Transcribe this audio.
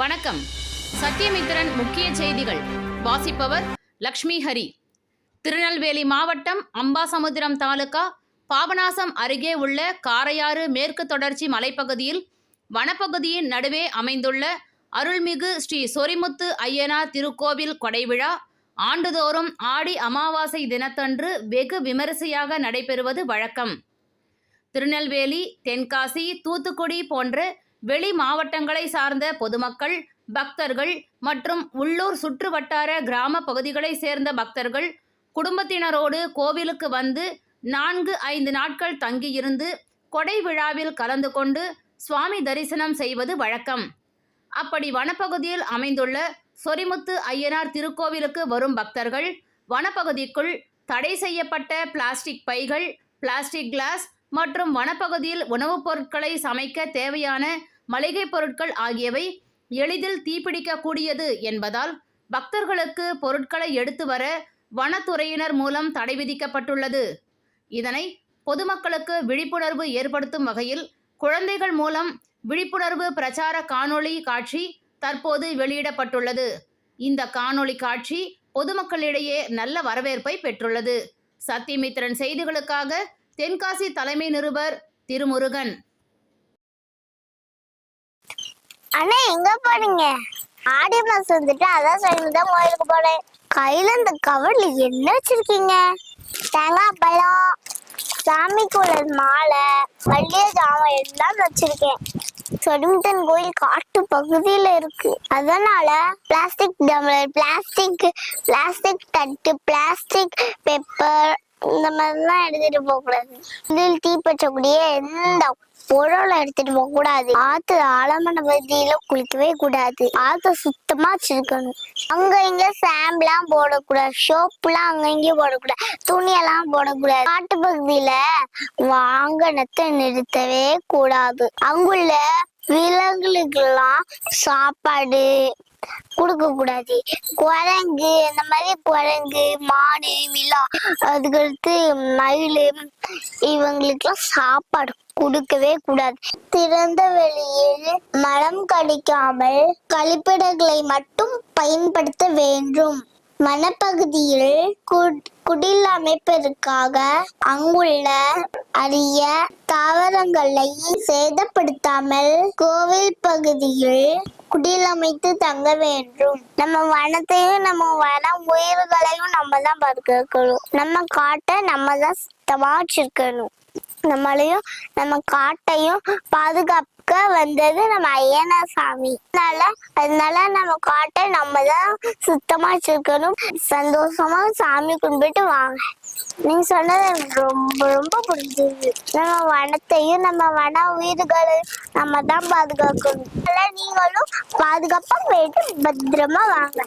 வணக்கம். சத்தியமித்திரன் முக்கிய செய்திகள். வாசிப்பவர் லக்ஷ்மி ஹரி. திருநெல்வேலி மாவட்டம் அம்பாசமுத்திரம் தாலுகா பாபநாசம் அருகே உள்ள காரையாறு மேற்கு தொடர்ச்சி மலைப்பகுதியில் வனப்பகுதியின் நடுவே அமைந்துள்ள அருள்மிகு ஸ்ரீ சொரிமுத்து ஐயனார் திருக்கோவில் கொடைவிழா ஆண்டுதோறும் ஆடி அமாவாசை தினத்தன்று வெகு விமரிசையாக நடைபெறுவது வழக்கம். திருநெல்வேலி தென்காசி தூத்துக்குடி போன்ற வெளி மாவட்டங்களை சார்ந்த பொதுமக்கள் பக்தர்கள் மற்றும் உள்ளூர் சுற்றுவட்டார கிராம பகுதிகளை சேர்ந்த பக்தர்கள் குடும்பத்தினரோடு கோவிலுக்கு வந்து நான்கு ஐந்து நாட்கள் தங்கியிருந்து கொடை விழாவில் கலந்து கொண்டு சுவாமி தரிசனம் செய்வது வழக்கம். அப்படி வனப்பகுதியில் அமைந்துள்ள சொரிமுத்து ஐயனார் திருக்கோவிலுக்கு வரும் பக்தர்கள் வனப்பகுதிக்குள் தடை செய்யப்பட்ட பிளாஸ்டிக் பைகள் பிளாஸ்டிக் கிளாஸ் மற்றும் வனப்பகுதியில் உணவுப் பொருட்களை சமைக்க தேவையான மளிகை பொருட்கள் ஆகியவை எளிதில் தீப்பிடிக்கக்கூடியது என்பதால் பக்தர்களுக்கு பொருட்களை எடுத்து வர வனத்துறையினர் மூலம் தடை விதிக்கப்பட்டுள்ளது. இதனை பொதுமக்களுக்கு விழிப்புணர்வு ஏற்படுத்தும் வகையில் குழந்தைகள் மூலம் விழிப்புணர்வு பிரச்சார காணொளி காட்சி தற்போது வெளியிடப்பட்டுள்ளது. இந்த காணொளி காட்சி பொதுமக்களிடையே நல்ல வரவேற்பை பெற்றுள்ளது. சத்தியமித்திரன் செய்திகளுக்காக தென்காசி தலைமை நிருபர் திருமுருகன். அண்ணா எங்க போறீங்க ஆடி மாசம் வந்துட்டு அதான் சொல்லி தான் கோயிலுக்கு போறேன் கையில இந்த கவர்ல என்ன வச்சிருக்கீங்க? தேங்காய் பழம் சாமிக்குள்ள மாலை மல்லிகை ஜாமான் எல்லாம் வச்சிருக்கேன். சொடிமுத்தன் கோயில் காட்டு பகுதியில இருக்கு. அதனால பிளாஸ்டிக் டம்ளர் பிளாஸ்டிக் பிளாஸ்டிக் தட்டு பிளாஸ்டிக் பெப்பர் இந்த மாதிரிலாம் எடுத்துட்டு போக கூடாது. இதில் தீப்பற்றக்கூடிய எந்த பொருளை எடுத்துட்டு போக கூடாது. ஆத்து ஆழமான பகுதியில குளிக்கவே கூடாது. ஆத்த சுத்தமா வச்சிருக்கணும். அங்க இங்க சாம்பெல்லாம் போடக்கூடாது. சோப்புலாம் அங்க இங்கேயும் போடக்கூடாது. துணியெல்லாம் போடக்கூடாது. காட்டு பகுதியில வாகனத்தை நிறுத்தவே கூடாது. அங்குள்ள விலங்குகளுக்கெல்லாம் சாப்பாடு கொடுக்க கூடாது குரங்கு இந்த மாதிரி குரங்கு மாடு மிலா அதுக்கடுத்து மயில் இவங்களுக்கெல்லாம் சாப்பாடு கொடுக்கவே கூடாது. திறந்த வெளியில் மரம் கடிக்காமல் கழிப்பிடங்களை மட்டும் பயன்படுத்த வேண்டும். வனப்பகுதியில் குடில் அமைப்பதற்காக அங்குள்ள அரிய தாவரங்களை சேதப்படுத்தாமல் கோவில் பகுதியில் குடில் அமைத்து தங்க வேண்டும். நம்ம வனத்தையும் நம்ம வன உயிர்களையும் நம்ம தான் பாதுகாக்கணும். நம்ம காட்டை நம்ம தான் சுத்தமா வச்சிருக்கணும். நம்மளையும் நம்ம காட்டையும் பாதுகாப்பு பாதுகாக்க வந்தது நம்ம ஐயனா சாமி. அதனால அதனால நம்ம காட்டை நம்ம தான் சுத்தமா வச்சிருக்கணும். சந்தோஷமா சாமி கும்பிட்டு வாங்க. நீங்க சொன்னது எனக்கு ரொம்ப ரொம்ப பிடிச்சது நம்ம வனத்தையும் நம்ம வன உயிர்களையும் நம்ம தான் பாதுகாக்கணும். அதனால நீங்களும் பாதுகாப்பா போயிட்டு பத்திரமா வாங்க.